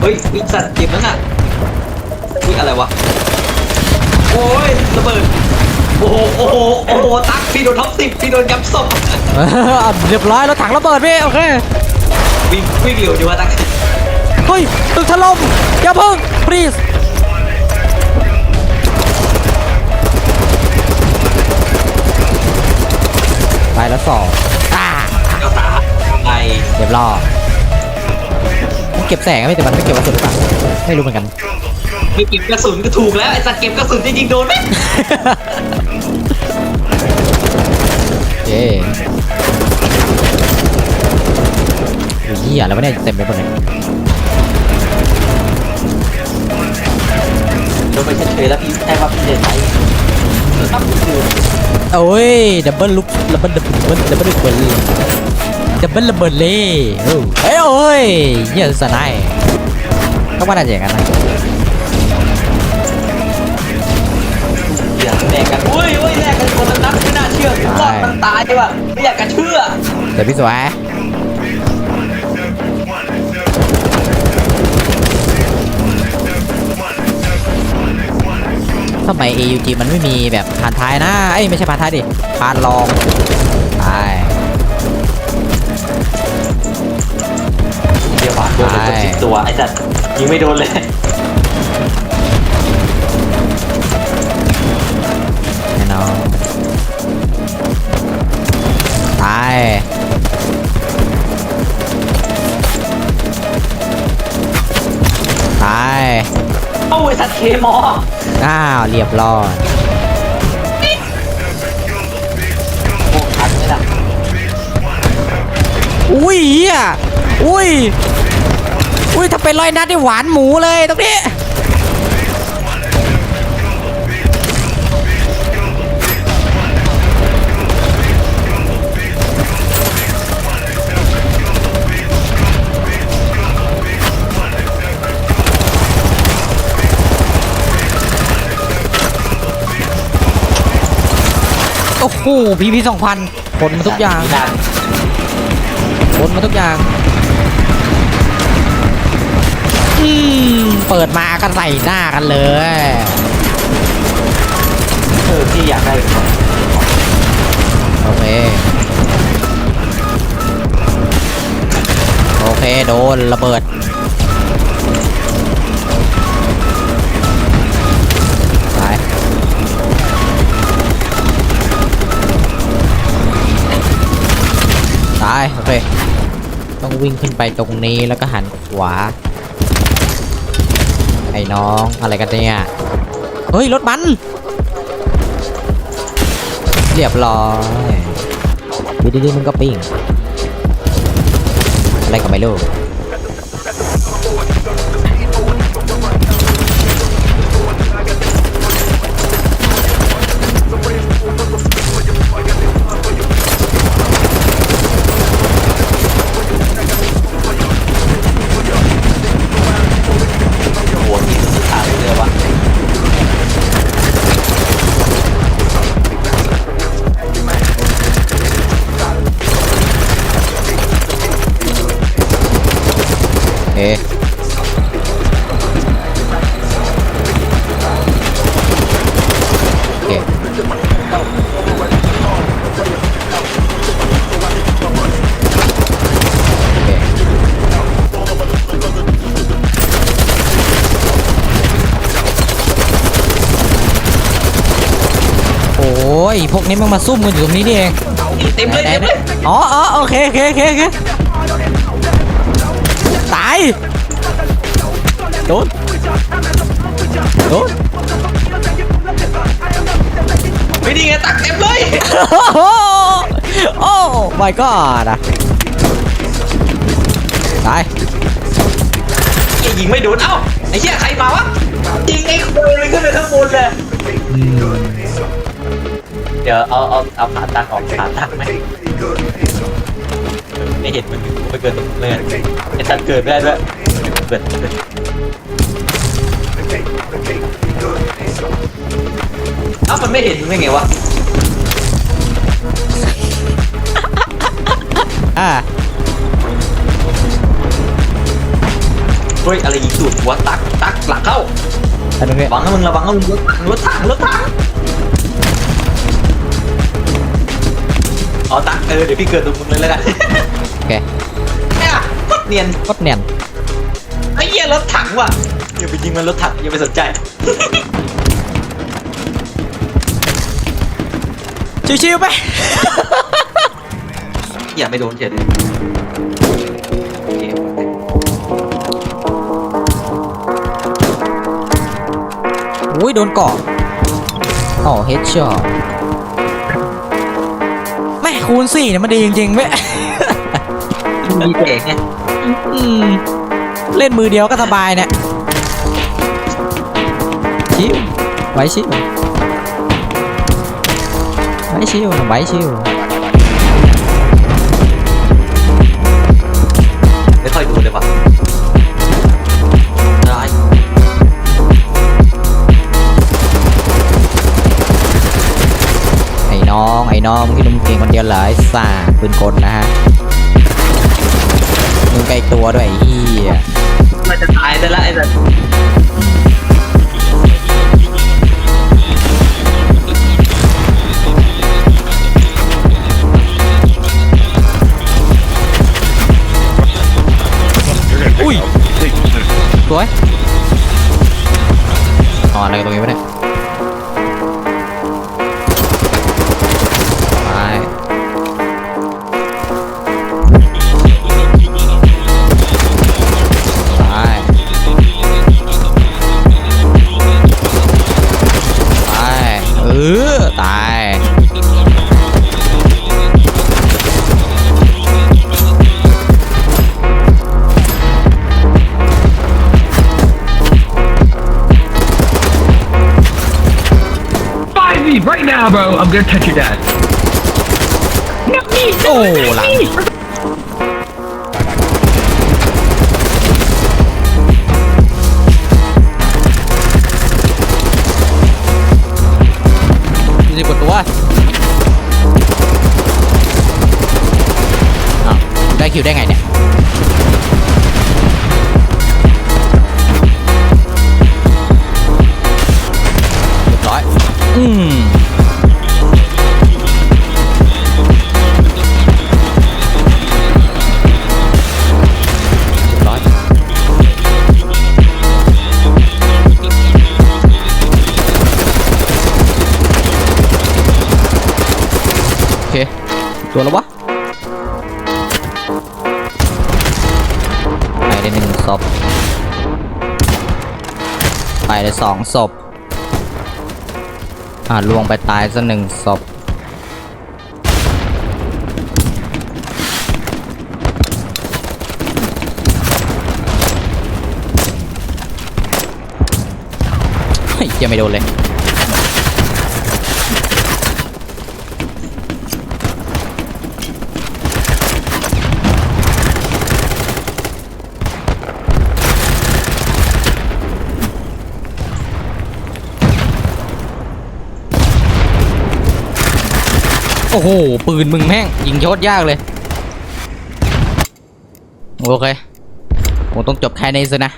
เฮ้ยวิ่งสัตว์เก็บแล้วน่ะวิ่งอะไรวะ โอ้ยระเบิด โอ้โห โอ้โห โอ้โห ตักพี่โดนท็อปสิบพี่โดนยับศพเออเรียบร้อยแล้วถังระเบิดพี่โอเควิ่งวิ่งเร็วดีวะตักเฮ้ยตึกถล่มอย่าเพิ่ง please ไปแล้วสองอ่าเอาตาไอเรียบร้อยมัน เก็บแสงอะพี่แต่มันไม่เก็บกระสุนหรือเปล่าไม่รู้เหมือนกัน ไม่เก็บกระสุนก็ถูกแล้วไอ้สัตว์เก็บกระสุนจะยิงโดนไหมเย้โอ้ยเหี้ยแล้วไม่ได้เต็มไปหมดเลยโดนไปเฉยๆแล้วพี่ใช่ว่าพี่เดินไปครับคือโอ้ยดับเบิลลุกดับเบิลดับเบิลดับเบิลดับเบิล ดับเบิลระเบิดเลยโอ้เอ้ยโอ้ยเหี้ยสนายก็ว่าน่าจะอย่างนั้นนะอย่าแลกกันอุ้ยอุ้ยแลกกันคนละนัดไม่น่าเชื่อรอดมันตายดีว่ะไม่อยากจะเชื่อเดี๋ยวพี่สวยทำไม AUG มันไม่มีแบบผ่านท้ายนะ เอ้ย ไม่ใช่ผ่านท้ายดิผ่านรองใช่ วว่ะโดนไปเกือบสิบตัวไอ้สัตว์ยิงไม่โดนเลยแน่นอนตายตายโอ้ยสัตว์เคมออ้าวเรียบร้อย อุ้ยเฮียอุ้ย อุ้ยถ้าเป็นร้อยนัดนี่หวานหมูเลยตรงนี้โอ้โหพีพีสองพันผลมาทุกอย่าง มีด้านมาทุกอย่างอืมเปิดมาก็ใส่หน้ากันเลยเออพี่อยากได้โอเคโอเคโดนระเบิดตายตายโอเค ต้องวิ่งขึ้นไปตรงนี้แล้วก็หันขวา ไอ้น้องอะไรกันเนี่ย เฮ้ย รถมัน เรียบร้อยดีดีๆมึงก็ปิ้งอะไรก็ไม่รู้ ยพวกนี้มันมาซุ่มกันอยู่ตรงนี้นี่เองเต็มเลยเต็มเลยอ๋ออ๋อโอเคโอเคโอเคโอเคตายโดนโดนไม่ดีไงตักเต็มเลย โอ้โหโอ้ my god อะตายไอ้ยิงไม่โดนเอ้าไอ้เหี้ยใครมาวะยิงไอ้โคยเลยขึ้นไปข้างบนเลย เดี๋ยวเอาเอาเอาขาตั้งออกขาตั้งไหมไม่เห็นมันไม่เกินตรงเลยไอ้สัตว์เกิดไม่ได้ด้วยเกิดเกิดเอ้ามันไม่เห็นได้ไงวะอ่าเฮ้ยอะไรยิงสูดหัวตักตักหลังเข้าอันนึงเนี่ยระวังนะมึงระวังนะมึงรถถังรถถังรถถัง อ๋อตักเออเดี๋ยวพี่เกิดตรงมึงเลยแล้วกันโอเคเนี่ยโคตรเนียนโคตรเนียนไอ้เหี้ยรถถังว่ะอย่าไปยิงมันรถถังอย่าไปสนใจ ชิวๆไป อย่าไม่โดนเฉยเลยโอเคอุ้ยโดนเกาะอ๋อเฮดช็อตแม่ คูณสี่เนี่ยมันดีจริงๆเว้ยมีเองไงอืมเล่นมือเดียวก็สบายเนี่ยชิวไว้ชิวไว้ชิวไว้ชิว ก่งคนเดียวเหรอไอ้ซ่าปืนกลนะฮะมึงไกลตัวด้วยไอ้เหี้ยมันจะตายแต่ละไอ้สัส ออตาย Find me right now, bro. I'm gonna touch your dad. No, me, โอ้ห ได้คิวได้ไงเนี่ยเรียบร้อย อืมเรียบร้อยโอเคตัวแล้ววะ ไปได้หนึ่งศพไปได้สองศพอ่าลวงไปตายซะหนึ่งศพเฮ้ยยังไม่โดนเลย โอ้โห ปืนมึงแม่ง ยิงโคตรยากเลย โอเคผมต้องจบแค่นี้สินะ